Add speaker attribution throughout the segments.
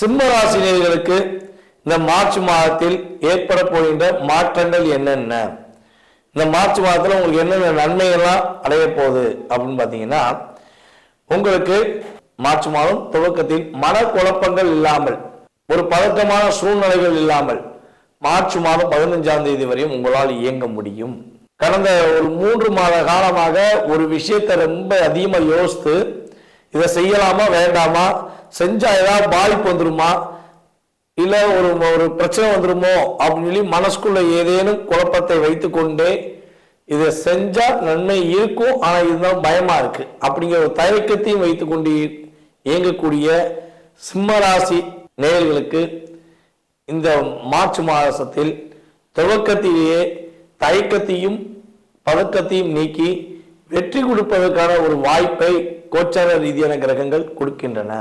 Speaker 1: சிம்மராசி நேர்களுக்கு இந்த மார்ச் மாதத்தில் ஏற்பட போகின்ற மாற்றங்கள் என்னென்ன? இந்த மார்ச் மாதத்தில் உங்களுக்கு என்னென்ன நன்மைகள்லாம் அடைய போகுது அப்படின்னு பார்த்தீங்கன்னா உங்களுக்கு மார்ச் மாதம் துவக்கத்தில் மனக்குழப்பங்கள் இல்லாமல் ஒரு பதட்டமான சூழ்நிலைகள் இல்லாமல் மார்ச் மாதம் பதினஞ்சாம் தேதி வரையும் உங்களால் இயங்க முடியும். கடந்த ஒரு மூன்று மாத காலமாக ஒரு விஷயத்தை ரொம்ப அதிகமாக யோசித்து இதை செய்யலாமா வேண்டாமா? செஞ்சா ஏதாவது பாதிப்பு வந்துருமா? இல்ல ஒரு ஒரு பிரச்சனை வந்துருமோ? அப்படின்னு சொல்லி மனசுக்குள்ள ஏதேனும் குழப்பத்தை வைத்துக்கொண்டே இதை செஞ்சா நன்மை இருக்கும் ஆனா இதுதான் பயமா இருக்கு. அப்படிங்கிற ஒரு தயக்கத்தையும் வைத்துக்கொண்டு இயங்கக்கூடிய சிம்மராசி நேயர்களுக்கு இந்த மார்ச் மாதத்தில் துவக்கத்திலேயே தயக்கத்தையும் பதக்கத்தையும் நீக்கி வெற்றி கொடுப்பதற்கான ஒரு வாய்ப்பை கோச்சார ரீதியான கிரகங்கள் கொடுக்கின்றன.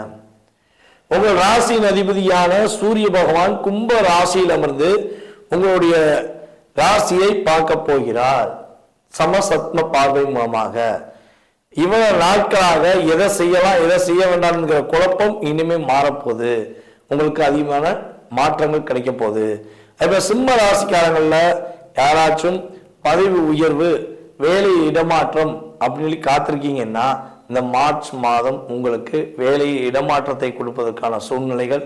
Speaker 1: உங்கள் ராசியின் அதிபதியான சூரிய பகவான் கும்ப ராசியில் அமர்ந்து உங்களுடைய ராசியை பார்க்க போகிறார். சமசத்ம பார்வை மூலமாக. இவ்வளவு நாட்களாக எதை செய்யலாம் எதை செய்ய வேண்டாம்ங்கிற குழப்பம் இனிமே மாறப்போகுது. உங்களுக்கு அதிகமான மாற்றங்கள் கிடைக்க போகுது. அதே சிம்ம ராசிக்காரங்களில் யாராச்சும் பதவி உயர்வு வேலை இடமாற்றம் அப்படின்னு சொல்லி காத்திருக்கீங்கன்னா இந்த மார்ச் மாதம் உங்களுக்கு வேலை இடமாற்றத்தை கொடுப்பதற்கான சூழ்நிலைகள்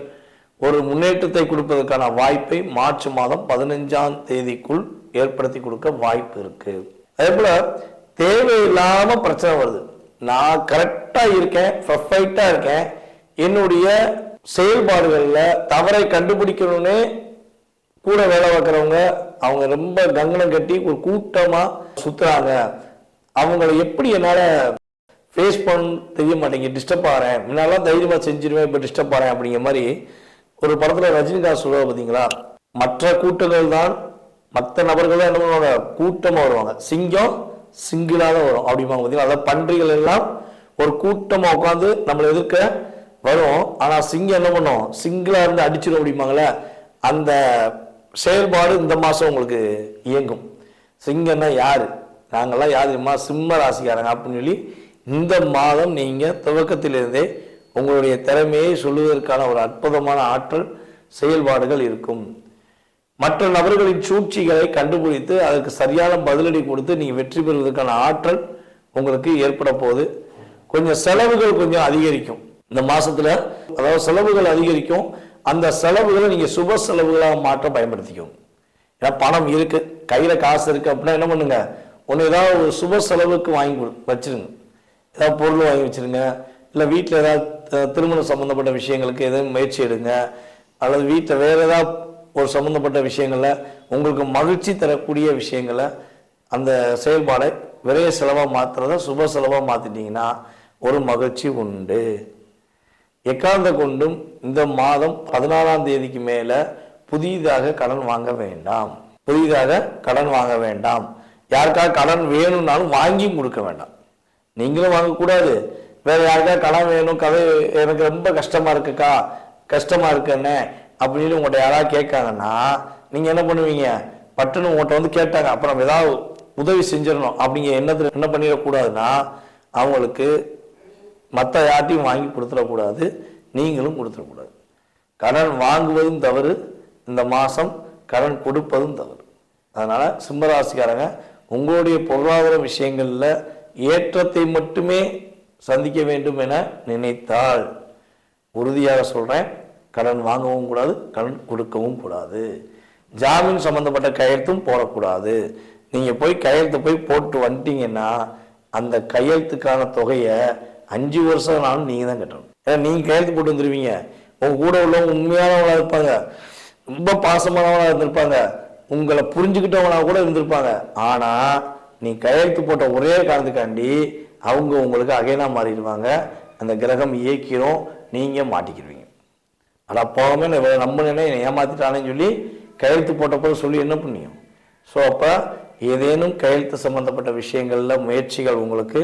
Speaker 1: ஒரு முன்னேற்றத்தை கொடுப்பதற்கான வாய்ப்பை மார்ச் மாதம் பதினஞ்சாம் தேதிக்குள் ஏற்படுத்தி கொடுக்க வாய்ப்பு இருக்கு. அதே போல தேவையில்லாம பிரச்சனை வருது. நான் கரெக்டா இருக்கேன் பர்ஃபெக்டா இருக்கேன். என்னுடைய செயல்பாடுகளில் தவறை கண்டுபிடிக்கணும்னு கூட வேலை பார்க்குறவங்க அவங்க ரொம்ப கங்கணம் கட்டி ஒரு கூட்டமாக சுற்றுறாங்க அவங்கள எப்படி என்னால் ஃபேஸ் பண்ண தெரிய மாட்டேங்க டிஸ்டர்ப் ஆகிறேன் முன்னாலாம் தைரியமாக செஞ்சிருவேன் இப்போ டிஸ்டர்ப் ஆகிறேன் அப்படிங்கிற மாதிரி ஒரு படத்தில் ரஜினிகாந்த் சொல்லுவா பார்த்தீங்களா மற்ற கூட்டங்கள் தான் மற்ற நபர்கள் தான் என்ன பண்ணுவாங்க? கூட்டமாக வருவாங்க. சிங்கம் சிங்கிளாக தான் வரும் அப்படிம்பாங்க பார்த்தீங்களா அதாவது பன்றிகள் எல்லாம் ஒரு கூட்டமாக உட்காந்து நம்மளை எதிர்க்க வரும். ஆனால் சிங்கம் என்ன பண்ணும்? சிங்கிளாக இருந்து அடிச்சிடும் அப்படிம்பாங்களே அந்த செயல்பாடு இந்த மாதம் உங்களுக்கு இயங்கும். சிங்கம்னா யார்? நாங்கள்லாம் யார் தெரியுமா சிம்ம ராசிக்காரங்க அப்படின்னு சொல்லி இந்த மாதம் நீங்கள் துவக்கத்திலிருந்தே உங்களுடைய திறமையை சொல்லுவதற்கான ஒரு அற்புதமான ஆற்றல் செயல்பாடுகள் இருக்கும். மற்ற நபர்களின் சூழ்ச்சிகளை கண்டுபிடித்து அதற்கு சரியான பதிலடி கொடுத்து நீங்கள் வெற்றி பெறுவதற்கான ஆற்றல் உங்களுக்கு ஏற்பட போகுது. கொஞ்சம் செலவுகள் கொஞ்சம் அதிகரிக்கும். இந்த மாதத்தில் அதாவது செலவுகள் அதிகரிக்கும். அந்த செலவுகளை நீங்கள் சுப செலவுகளாக மாற்ற பயன்படுத்திக்கோங்க. ஏன்னா பணம் இருக்குது கையில் காசு இருக்குது அப்படின்னா என்ன பண்ணுங்க? ஒன்று ஏதாவது ஒரு சுப செலவுக்கு வாங்கி கொடு- வச்சிருங்க. ஏதாவது பொருள் வாங்கி வச்சிருங்க இல்லை வீட்டில் ஏதாவது திருமணம் சம்மந்தப்பட்ட விஷயங்களுக்கு எதுவும் முயற்சி எடுங்க அல்லது வீட்டில் வேறு ஏதாவது ஒரு சம்மந்தப்பட்ட விஷயங்களில் உங்களுக்கு மகிழ்ச்சி தரக்கூடிய விஷயங்களை அந்த செயல்பாடை விரைய செலவாக மாற்றுறத சுப செலவாக மாற்றிட்டீங்கன்னா ஒரு மகிழ்ச்சி உண்டு. எக்காந்த கொண்டும் இந்த மாதம் பதினாலாம் தேதிக்கு மேல புதிதாக கடன் வாங்க வேண்டாம். புதிதாக கடன் வாங்க வேண்டாம். யாருக்காவது கடன் வேணும்னாலும் வாங்கியும் கொடுக்க வேண்டாம். நீங்களும் வாங்கக்கூடாது. வேற யாருக்கா கடன் வேணும் கதை எனக்கு ரொம்ப கஷ்டமா இருக்குக்கா கஷ்டமா இருக்குன்னு அப்படின்னு உங்கள்கிட்ட யாராவது கேட்காங்கன்னா நீங்க என்ன பண்ணுவீங்க? பட்டுன்னு உங்கள்கிட்ட வந்து கேட்டாங்க. அப்புறம் ஏதாவது உதவி செஞ்சிடணும். அப்படிங்கிற எண்ணத்துல என்ன பண்ணிடக்கூடாதுன்னா அவங்களுக்கு மற்ற யார்ட்டையும் வாங்கி கொடுத்துடக்கூடாது நீங்களும் கொடுத்துடக்கூடாது. கடன் வாங்குவதும் தவறு இந்த மாதம் கடன் கொடுப்பதும் தவறு. அதனால் சிம்மராசிக்காரங்க உங்களுடைய பொருளாதார விஷயங்களில் ஏற்றத்தை மட்டுமே சந்திக்க வேண்டும் என நினைத்தால் உறுதியாக சொல்கிறேன் கடன் வாங்கவும் கூடாது கடன் கொடுக்கவும் கூடாது. ஜாமீன் சம்மந்தப்பட்ட கையெழுத்தும் போடக்கூடாது. நீங்கள் போய் கையெழுத்து போய் போட்டு வந்துட்டீங்கன்னா அந்த கையெழுத்துக்கான தொகையை அஞ்சு வருஷம் நானும் நீங்கள் தான் கட்டணும். ஏன்னா நீங்கள் கையெழுத்து போட்டு வந்துருவீங்க உங்கள் கூட உள்ளவங்க உண்மையானவங்களாக இருப்பாங்க. ரொம்ப பாசமானவங்களாக இருந்திருப்பாங்க. உங்களை புரிஞ்சுக்கிட்டவங்களாக கூட இருந்திருப்பாங்க. ஆனால் நீ கையெழுத்து போட்ட ஒரே காரணத்துக்காண்டி அவங்க உங்களுக்கு அகைனாக மாறிடுவாங்க. அந்த கிரகம் இயக்கிரும். நீங்கள் மாட்டிக்கிடுவீங்க. ஆனால் போகமே நம்ம நம்பினேனே என்னை ஏமாத்திட்டானேன்னு சொல்லி கையெழுத்து போட்டப்போ சொல்லி என்ன பண்ணியும்? ஸோ அப்போ ஏதேனும் கையெழுத்து சம்பந்தப்பட்ட விஷயங்களில் முயற்சிகள் உங்களுக்கு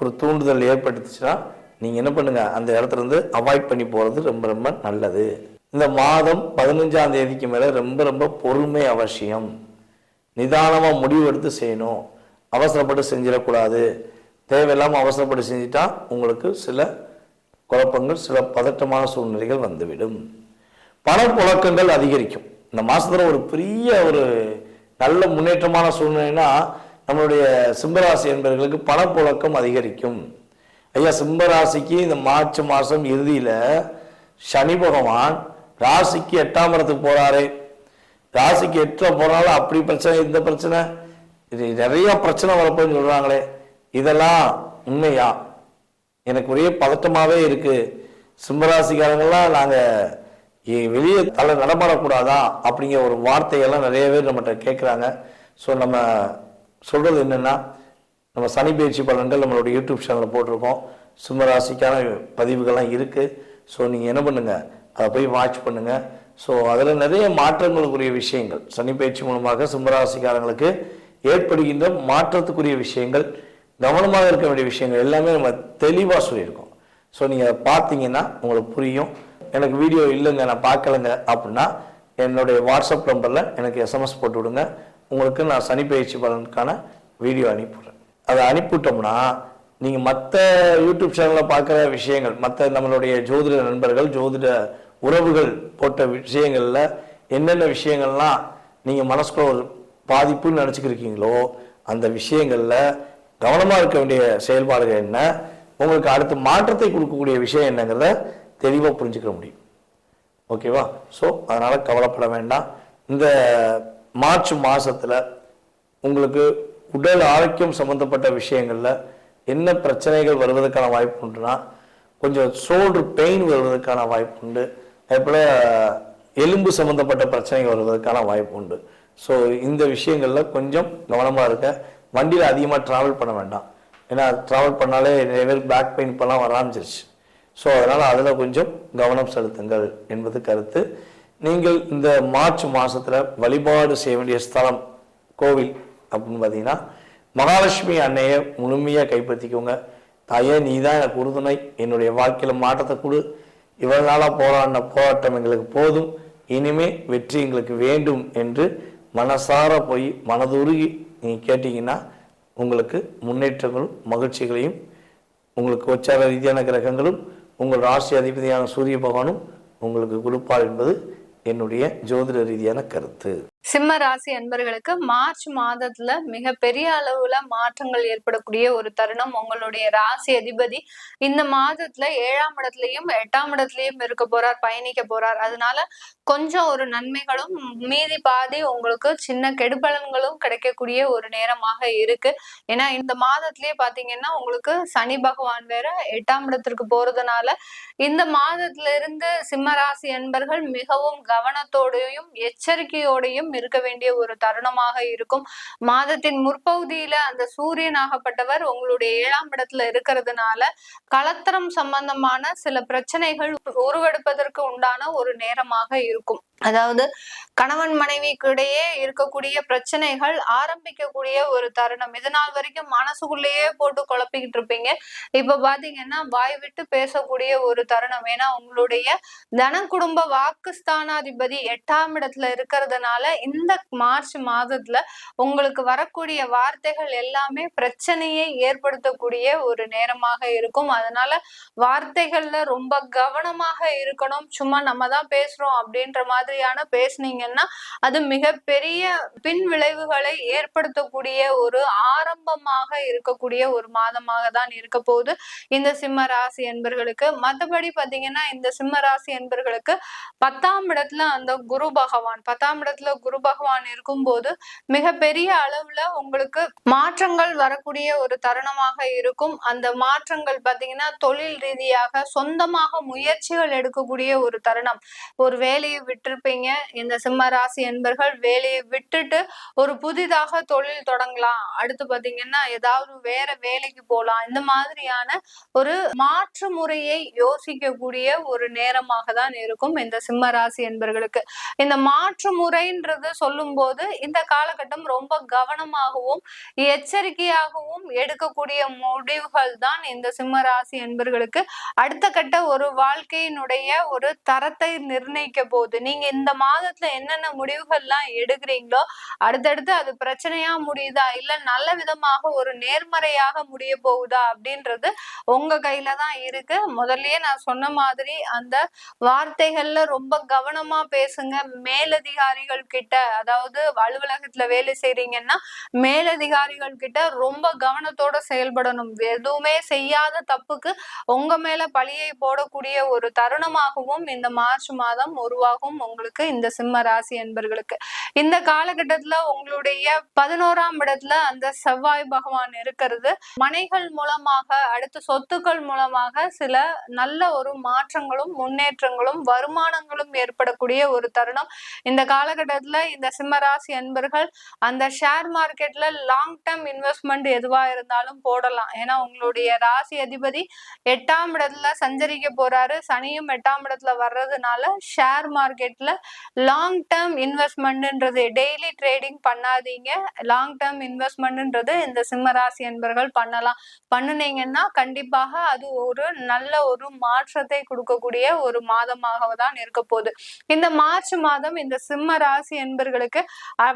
Speaker 1: ஒரு தூண்டுதல் ஏற்பட்டுச்சுன்னா நீங்கள் என்ன பண்ணுங்க? அந்த இடத்துல இருந்து அவாய்ட் பண்ணி போகிறது ரொம்ப ரொம்ப நல்லது. இந்த மாதம் பதினஞ்சாம் தேதிக்கு மேலே ரொம்ப ரொம்ப பொறுமை அவசியம். நிதானமாக முடிவு எடுத்து செய்யணும். அவசரப்பட்டு செஞ்சிடக்கூடாது. தேவையில்லாமல் அவசரப்பட்டு செஞ்சிட்டா உங்களுக்கு சில குழப்பங்கள் சில பதட்டமான சூழ்நிலைகள் வந்துவிடும். பணப்புழக்கங்கள் அதிகரிக்கும். இந்த மாதத்தில் ஒரு பெரிய ஒரு நல்ல முன்னேற்றமான சூழ்நிலைனா நம்மளுடைய சிம்பராசி என்பவர்களுக்கு பணப்புழக்கம் அதிகரிக்கும். ஐயா சிம்பராசிக்கு இந்த மார்ச் மாதம் இறுதியில் சனி பகவான் ராசிக்கு எட்டாம் இடத்துக்கு போறாரு. ராசிக்கு எட்டில் போனாலும் அப்படி பிரச்சனை இந்த பிரச்சனை. இது நிறைய பிரச்சனை வரப்போன்னு சொல்கிறாங்களே இதெல்லாம் உண்மையா? எனக்கு ஒரே பதட்டமாகவே இருக்குது சிம்மராசிக்காரங்கெல்லாம் நாங்கள் வெளியே தலை நடமாடக்கூடாதா அப்படிங்கிற ஒரு வார்த்தையெல்லாம் நிறைய பேர் நம்மகிட்ட கேட்குறாங்க ஸோ நம்ம சொல்கிறது என்னென்னா நம்ம சனி பயிற்சி பலன்கள் நம்மளோட யூடியூப் சேனலில் போட்டிருக்கோம். சிம்மராசிக்கான பதிவுகள்லாம் இருக்குது ஸோ நீங்கள் என்ன பண்ணுங்கள் அதை போய் வாட்ச் பண்ணுங்கள் ஸோ அதில் நிறைய மாற்றங்களுக்குரிய விஷயங்கள். சனி பயிற்சி மூலமாக சிம்மராசிக்காரங்களுக்கு ஏற்படுகின்ற மாற்றத்துக்குரிய விஷயங்கள் கவனமாக இருக்க வேண்டிய விஷயங்கள் எல்லாமே நம்ம தெளிவாக சொல்லியிருக்கோம். ஸோ நீங்கள் பார்த்தீங்கன்னா உங்களுக்கு புரியும். எனக்கு வீடியோ இல்லைங்க நான் பார்க்கலங்க அப்படின்னா என்னுடைய வாட்ஸ்அப் நம்பரில் எனக்கு எஸ்எம்எஸ் போட்டு விடுங்க. உங்களுக்கு நான் சனி பயிற்சி பலனுக்கான வீடியோ அனுப்பிவிடுறேன். அதை அனுப்பிவிட்டோம்னா நீங்கள் மற்ற யூடியூப் சேனலில் பார்க்குற விஷயங்கள் மற்ற நம்மளுடைய ஜோதிட நண்பர்கள் ஜோதிட உறவுகள் போட்ட விஷயங்களில் என்னென்ன விஷயங்கள்லாம் நீங்கள் மனசுக்குள்ள ஒரு பாதிப்புன்னு நினச்சிக்கிருக்கீங்களோ அந்த விஷயங்களில் கவனமாக இருக்க வேண்டிய செயல்பாடுகள் என்ன உங்களுக்கு அடுத்த மாற்றத்தை கொடுக்கக்கூடிய விஷயம் என்னங்கிறத தெளிவாக புரிஞ்சுக்க முடியும். ஓகேவா? ஸோ அதனால் கவலைப்பட வேண்டாம். இந்த மார்ச் மாதத்தில் உங்களுக்கு உடல் ஆரோக்கியம் சம்மந்தப்பட்ட விஷயங்களில் என்ன பிரச்சனைகள் வருவதற்கான வாய்ப்பு உண்டுனா கொஞ்சம் ஷோல்டர் பெயின் வருவதற்கான வாய்ப்பு உண்டு. அதே போல் எலும்பு சம்மந்தப்பட்ட பிரச்சனைகள் வருவதற்கான வாய்ப்பு உண்டு. ஸோ இந்த விஷயங்களில் கொஞ்சம் கவனமாக இருக்க வண்டியில் அதிகமாக ட்ராவல் பண்ண வேண்டாம். ஏன்னா ட்ராவல் பண்ணாலே நிறைய பேர் பேக் பெயின் இப்போலாம் வர ஆரம்பிச்சிருச்சு ஸோ அதனால் அதில் கொஞ்சம் கவனம் செலுத்துங்கள் என்பது கருத்து. நீங்கள் இந்த மார்ச் மாதத்தில் வழிபாடு செய்ய வேண்டிய ஸ்தலம் கோவில் அப்படின்னு பார்த்தீங்கன்னா மகாலட்சுமி அன்னையை முழுமையாக கைப்பற்றிக்கோங்க. தாயே நீ தான் எனக்கு உறுதுணை. என்னுடைய வாழ்க்கையில் மாற்றத்தை கொடு. இவ்வளவு நாளாக போராடின போராட்டம் எங்களுக்கு போதும். இனிமே வெற்றி எங்களுக்கு வேண்டும் என்று மனசார போய் மனதுருகி நீங்கள் கேட்டிங்கன்னா உங்களுக்கு முன்னேற்றங்களும் மகிழ்ச்சிகளையும் உங்களுக்கு உச்சார ரீதியான கிரகங்களும் உங்கள் ராசி அதிபதியான சூரிய பகவானும் உங்களுக்கு கொடுப்பார் என்பது என்னுடைய ஜோதிட ரீதியான கருத்து.
Speaker 2: சிம்ம ராசி அன்பர்களுக்கு மார்ச் மாதத்துல மிக பெரிய அளவுல மாற்றங்கள் ஏற்படக்கூடிய ஒரு தருணம். உங்களுடைய ராசி அதிபதி இந்த மாதத்துல ஏழாம் இடத்துலயும் எட்டாம் இடத்துலயும் இருக்க போறார் பயணிக்க போறார். அதனால கொஞ்சம் ஒரு நன்மைகளும் மீதி பாதி உங்களுக்கு சின்ன கெடுபலன்களும் கிடைக்கக்கூடிய ஒரு நேரமாக இருக்கு. ஏன்னா இந்த மாதத்திலேயே பாத்தீங்கன்னா உங்களுக்கு சனி பகவான் வேற எட்டாம் இடத்திற்கு போறதுனால இந்த மாதத்துல இருந்து சிம்ம ராசி அன்பர்கள் மிகவும் கவனத்தோடையும் எச்சரிக்கையோடையும் இருக்க வேண்டிய ஒரு தருணமாக இருக்கும். மாதத்தின் முற்பகுதியில அந்த சூரியன் ஆகப்பட்டவர் உங்களுடைய ஏழாம் இடத்துல இருக்கிறதுனால கலத்தரம் சம்பந்தமான சில பிரச்சனைகள் உருவெடுப்பதற்கு உண்டான ஒரு நேரமாக இருக்கும். அதாவது கணவன் மனைவிக்கு இடையே இருக்கக்கூடிய பிரச்சனைகள் ஆரம்பிக்கக்கூடிய ஒரு தருணம். இது நாள் வரைக்கும் மனசுக்குள்ளேயே போட்டு குழப்பிக்கிட்டு இருப்பீங்க. இப்ப பாத்தீங்கன்னா வாய் விட்டு பேசக்கூடிய ஒரு தருணம். ஏன்னா உங்களுடைய தன குடும்ப வாக்குஸ்தானாதிபதி எட்டாம் இடத்துல இருக்கிறதுனால இந்த மார்ச் மாதத்துல உங்களுக்கு வரக்கூடிய வார்த்தைகள் எல்லாமே பிரச்சனையை ஏற்படுத்தக்கூடிய ஒரு நேரமாக இருக்கும். அதனால வார்த்தைகள்ல ரொம்ப கவனமாக இருக்கணும். சும்மா நம்ம தான் பேசுறோம் அப்படின்ற மாதிரியான பேசுனீங்க பார்த்தீங்கன்னா அது மிகப்பெரிய பின் விளைவுகளை ஏற்படுத்தக்கூடிய ஒரு ஆரம்பமாக இருக்கக்கூடிய ஒரு மாதமாக தான் இருக்க போகுது. இந்த சிம்ம ராசி என்பர்களுக்கு. மற்றபடி பார்த்தீங்கன்னா இந்த சிம்ம ராசி என்பர்களுக்கு பத்தாம் இடத்துல அந்த குரு பகவான் பத்தாம் இடத்துல குரு பகவான் இருக்கும்போது மிகப்பெரிய அளவுல உங்களுக்கு மாற்றங்கள் வரக்கூடிய ஒரு தருணமாக இருக்கும். அந்த மாற்றங்கள் பார்த்தீங்கன்னா தொழில் ரீதியாக சொந்தமாக முயற்சிகள் எடுக்கக்கூடிய ஒரு தருணம். ஒரு வேலையை விட்டிருப்பீங்க. இந்த சிம்ம ராசி என்பர்கள் வேலையை விட்டுட்டு ஒரு புதிதாக தொழில் தொடங்கலாம். அடுத்து பாத்தீங்கன்னா ஏதாவது வேற வேலைக்கு போலாம். இந்த மாதிரியான ஒரு மாற்று முறையை யோசிக்கக்கூடிய ஒரு நேரமாக தான் இருக்கும் இந்த சிம்ம ராசி என்பர்களுக்கு. இந்த மாற்று முறைன்றது சொல்லும்போது இந்த காலகட்டம் ரொம்ப கவனமாகவும் எச்சரிக்கையாகவும் எடுக்கக்கூடிய முடிவுகள் தான் இந்த சிம்ம ராசி என்பர்களுக்கு. அடுத்த கட்ட ஒரு வாழ்க்கையினுடைய ஒரு தரத்தை நிர்ணயிக்க போகுது. நீங்க இந்த மாதத்துல என்ன என்னென்ன முடிவுகள்லாம் எடுக்கிறீங்களோ அடுத்தடுத்து அது பிரச்சனையா முடியுதா? இல்ல நல்ல விதமாக ஒரு நேர்மறையாக முடிய போகுதா? அப்படின்றது உங்க கையில தான் இருக்கு. முதல்லயே நான் சொன்ன மாதிரி அந்த வார்த்தைகள்ல ரொம்ப கவனமா பேசுங்க. மேலதிகாரிகள் கிட்ட அதாவது அலுவலகத்துல வேலை செய்றீங்கன்னா மேலதிகாரிகள் கிட்ட ரொம்ப கவனத்தோட செயல்படணும். எதுவுமே செய்யாத தப்புக்கு உங்க மேல பழியை போடக்கூடிய ஒரு தருணமாகவும் இந்த மார்ச் மாதம் உருவாகும். உங்களுக்கு இந்த சிம்ம ராசி என்பர்களுக்கு இந்த காலகட்டத்துல உங்களுடைய பதினோராம் இடத்துல அந்த செவ்வாய் பகவான் இருக்கிறது. மனைகள் மூலமாக அடுத்து சொத்துக்கள் மூலமாக சில நல்ல ஒரு மாற்றங்களும் முன்னேற்றங்களும் வருமானங்களும் ஏற்படக்கூடிய ஒரு தருணம். இந்த காலகட்டத்துல இந்த சிம்மராசி என்பர்கள் அந்த ஷேர் மார்க்கெட்ல லாங் டேர்ம் இன்வெஸ்ட்மெண்ட் எதுவா இருந்தாலும் போடலாம். ஏன்னா உங்களுடைய ராசி அதிபதி எட்டாம் இடத்துல சஞ்சரிக்க போறாரு. சனியும் எட்டாம் இடத்துல வர்றதுனால ஷேர் மார்க்கெட்ல லாங் டேர்ம் இன்வெஸ்ட்மெண்ட்ன்றது டெய்லி ட்ரேடிங் பண்ணாதீங்க. லாங் டேர்ம் இன்வெஸ்ட்மெண்ட்ன்றது இந்த சிம்மராசி என்பர்கள் பண்ணலாம். பண்ணுனீங்கன்னா கண்டிப்பாக அது ஒரு நல்ல ஒரு மாற்றத்தை கொடுக்கக்கூடிய ஒரு மாதமாக தான் இருக்க போகுது. இந்த மார்ச் மாதம் இந்த சிம்ம ராசி என்பர்களுக்கு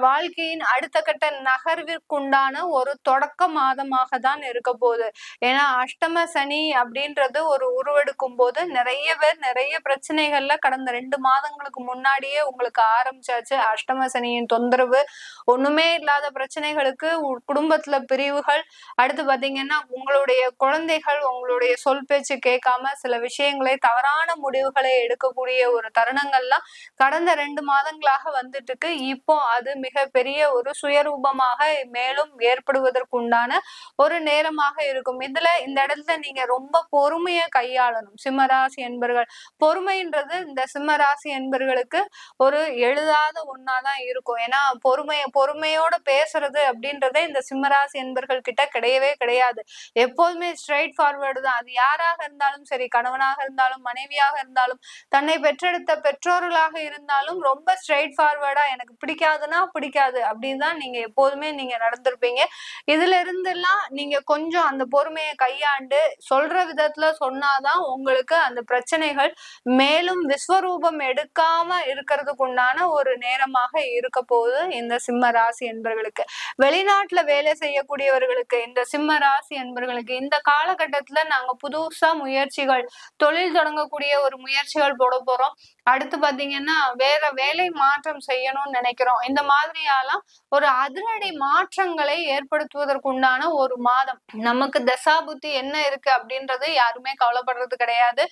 Speaker 2: வாழ்க்கையின் அடுத்த கட்ட நகர்விற்குண்டான ஒரு தொடக்க மாதமாக தான் இருக்க போகுது. ஏன்னா அஷ்டம சனி அப்படின்றது ஒரு உருவெடுக்கும் போது நிறைய பேர் நிறைய பிரச்சனைகள்ல கடந்த ரெண்டு மாதங்களுக்கு முன்னாடியே உங்களுக்கு ஆரம்பிச்சாச்சு. அஷ்டம சனியின் தொந்தரவு ஒண்ணுமே இல்லாத பிரச்சனைகளுக்கு குடும்பத்துல பிரிவுகள். அடுத்து பாத்தீங்கன்னா உங்களுடைய குழந்தைகள் உங்களுடைய சொல் பேச்சு கேட்காம சில விஷயங்களை தவறான முடிவுகளை எடுக்கக்கூடிய ஒரு தருணங்கள்லாம் கடந்த ரெண்டு மாதங்களாக வந்துட்டு இருக்கு இப்போ அது மிகப்பெரிய ஒரு சுயரூபமாக மேலும் ஏற்படுவதற்குண்டான ஒரு நேரமாக இருக்கும். இதுல இந்த இடத்துல நீங்க ரொம்ப பொறுமையை கையாளணும். சிம்மராசி என்பர்கள். பொறுமைன்றது இந்த சிம்மராசி என்பர்களுக்கு ஒரு எழுதாத ஒன்னாதான் இருக்கும். ஏன்னா பொறுமை பொறுமையோட பேசுறது அப்படின்றதே இந்த சிம்மராசி என்பர்கள் கிட்ட கிடையவே கிடையாது. எப்போதுமே ஸ்ட்ரைட் ஃபார்வர்டு தான். அது யாராக இருந்தாலும் சரி கணவனாக இருந்தாலும் மனைவியாக இருந்தாலும் தன்னை பெற்றெடுத்த பெற்றோர்களாக இருந்தாலும் ரொம்ப ஸ்ட்ரைட் ஃபார்வர்டா எனக்கு பிடிக்காதுன்னா பிடிக்காது. அப்படின்னு தான் நீங்க எப்போதுமே நீங்க நடந்திருப்பீங்க. இதுல இருந்தெல்லாம் நீங்க கொஞ்சம் அந்த பொறுமையை கையாண்டு சொல்ற விதத்துல சொன்னாதான் உங்களுக்கு அந்த பிரச்சனைகள் மேலும் விஸ்வரூபம் எடுக்காம இருக்கிறதுக்கு உண்டான ஒரு நேரமாக இருக்க போகுது இந்த சிம்ம ராசி என்பர்களுக்கு வெளிநாட்டுல வேலை செய்யக்கூடியவர்களுக்கு இந்த சிம்ம ராசி என்பர்களுக்கு இந்த காலகட்டத்துல நாங்க புதுசா முயற்சிகள் தொழில் தொடங்கக்கூடிய ஒரு முயற்சிகள் போட போறோம். அடுத்து பாத்தீங்கன்னா வேற வேலை மாற்றம் செய்யணும்னு நினைக்கிறோம். இந்த மாதிரியாலாம் ஒரு அதிரடி மாற்றங்களை ஏற்படுத்துவதற்குண்டான ஒரு மாதம். நமக்கு தசாபுத்தி என்ன இருக்கு அப்படின்றது யாருமே கவலைப்படுறது கிடையாது.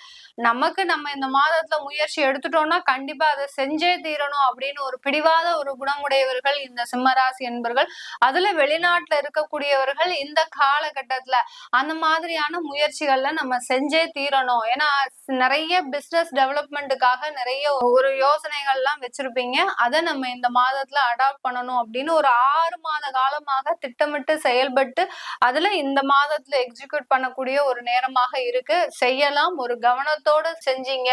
Speaker 2: நமக்கு நம்ம இந்த மாதத்துல முயற்சி எடுத்துட்டோம்னா கண்டிப்பா அதை செஞ்சே தீரணும் அப்படின்னு ஒரு பிடிவாத ஒரு குணமுடையவர்கள் இந்த சிம்மராசி என்பர்கள் அதுல வெளிநாட்டுல இருக்கக்கூடியவர்கள் இந்த காலகட்டத்துல அந்த மாதிரியான முயற்சிகள்ல நம்ம செஞ்சே தீரணும். ஏன்னா நிறைய பிசினஸ் டெவலப்மெண்ட்டுக்காக நிறைய நிறைய ஒரு யோசனைகள்லாம் வச்சிருப்பீங்க. அதை நம்ம இந்த மாதத்துல அடாப்ட் பண்ணணும் அப்படின்னு ஒரு ஆறு மாத காலமாக திட்டமிட்டு செயல்பட்டு அதுல இந்த மாதத்துல எக்ஸிக்யூட் பண்ணக்கூடிய ஒரு நேரமாக இருக்கு. செய்யலாம். ஒரு கவனத்தோட செஞ்சீங்க.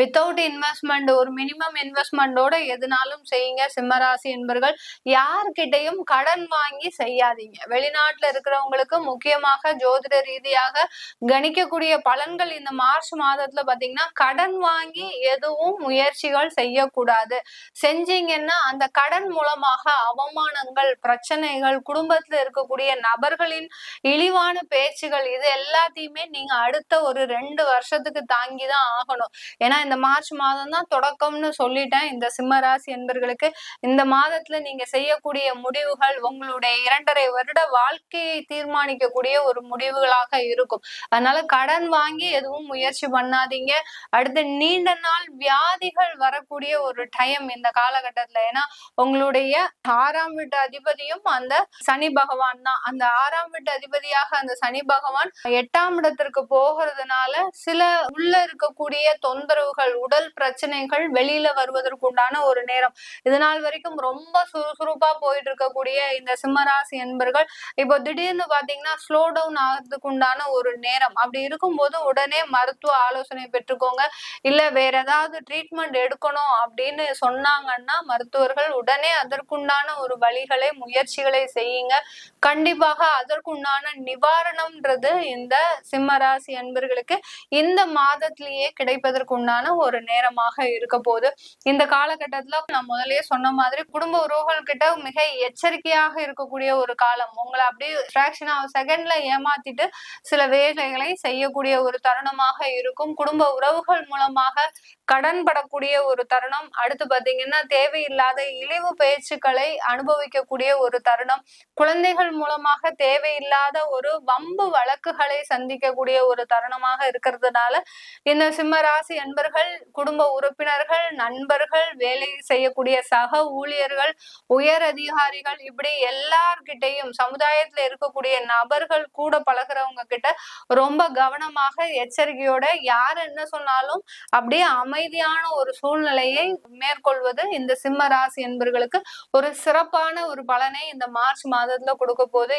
Speaker 2: வித்தவுட் இன்வெஸ்ட்மெண்ட் ஒரு மினிமம் இன்வெஸ்ட்மெண்டோட எதுனாலும் செய்யுங்க. சிம்மராசி என்பர்கள் யார்கிட்டையும் கடன் வாங்கி செய்யாதீங்க. வெளிநாட்டுல இருக்கிறவங்களுக்கு முக்கியமாக ஜோதிட ரீதியாக கணிக்கக்கூடிய பலன்கள் இந்த மார்ச் மாதத்துல பாத்தீங்கன்னா கடன் வாங்கி எதுவும் முயற்சிகள் செய்யக்கூடாது. செஞ்சீங்கன்னா அந்த கடன் மூலமாக அவமானங்கள் பிரச்சனைகள் குடும்பத்துல இருக்கக்கூடிய நபர்களின் இழிவான பேச்சுகள் இது எல்லாத்தையுமே நீங்க அடுத்த ஒரு ரெண்டு வருஷத்துக்கு தாங்கி தான் ஆகணும். ஏன்னா இந்த மார்ச் மாதம் தான் தொடக்கம்னு சொல்லிட்டேன். இந்த சிம்ம ராசி என்பர்களுக்கு இந்த மாதத்துல நீங்க செய்யக்கூடிய முடிவுகள் உங்களுடைய இரண்டரை வருட வாழ்க்கையை தீர்மானிக்கக்கூடிய ஒரு முடிவுகளாக இருக்கும். அதனால கடன் வாங்கி எதுவும் முயற்சி பண்ணாதீங்க. அடுத்து நீண்ட நாள் வியாதிகள் வரக்கூடிய ஒரு டைம் இந்த காலகட்டத்துல. ஏன்னா உங்களுடைய ஆறாம் வீட்டு அதிபதியும் அந்த சனி பகவான் தான். அந்த ஆறாம் வீட்டு அதிபதியாக அந்த சனி பகவான் எட்டாம் இடத்திற்கு போகிறதுனால சில உள்ள இருக்கக்கூடிய தொந்தரவுகள் உடல் பிரச்சனைகள் வெளியில வருவதற்கு உண்டான ஒரு நேரம். இது நாள் வரைக்கும் ரொம்ப சுறுசுறுப்பா போயிட்டு இருக்கக்கூடிய இந்த சிம்மராசி என்பர்கள் இப்போ திடீர்னு பாத்தீங்கன்னா ஸ்லோ டவுன் ஆகிறதுக்கு உண்டான ஒரு நேரம். அப்படி இருக்கும்போது உடனே மருத்துவ ஆலோசனை பெற்றுக்கோங்க. இல்ல வேற ஏதாவது ட்ரீட்மெண்ட் எடுக்கணும் அப்படின்னு சொன்னாங்கன்னா மருத்துவர்கள் உடனே அதற்குண்டான ஒரு வழிகளை முயற்சிகளை செய்யுங்க. கண்டிப்பாக அதற்குண்டான நிவாரணம்ன்றது இந்த சிம்மராசி அன்பர்களுக்கு இந்த மாதத்திலேயே கிடைப்பதற்குண்டான ஒரு நேரமாக இருக்க போகுது. இந்த காலகட்டத்துல நான் முதலே சொன்ன மாதிரி குடும்ப உறவுகள் கிட்ட மிக எச்சரிக்கையாக இருக்கக்கூடிய ஒரு காலம். உங்களை அப்படியே ஃபிராக்ஷன் ஆஃப் செகண்ட்ல ஏமாத்திட்டு சில வேலைகளை செய்யக்கூடிய ஒரு தருணமாக இருக்கும். குடும்ப உறவுகள் மூலமாக கடன் முரண்படக்கூடிய ஒரு தருணம். அடுத்து பாத்தீங்கன்னா தேவையில்லாத இழிவு பேச்சுக்களை அனுபவிக்கக்கூடிய ஒரு தருணம். குழந்தைகள் மூலமாக தேவையில்லாத ஒரு வம்பு வழக்குகளை சந்திக்கக்கூடிய ஒரு தருணமாக இருக்கிறதுனால இந்த சிம்ம ராசி அன்பர்கள் குடும்ப உறுப்பினர்கள் நண்பர்கள் வேலை செய்யக்கூடிய சக ஊழியர்கள் உயர் அதிகாரிகள் இப்படி எல்லார்கிட்டையும் சமுதாயத்துல இருக்கக்கூடிய நபர்கள் கூட பழகுறவங்க கிட்ட ரொம்ப கவனமாக எச்சரிக்கையோட யார் என்ன சொன்னாலும் அப்படியே அமைதியா அமைதியான ஒரு சூழ்நிலையை மேற்கொள்வது இந்த சிம்ம ராசி என்பர்களுக்கு ஒரு சிறப்பான ஒரு பலனை இந்த மார்ச் மாதத்துல கொடுக்க போது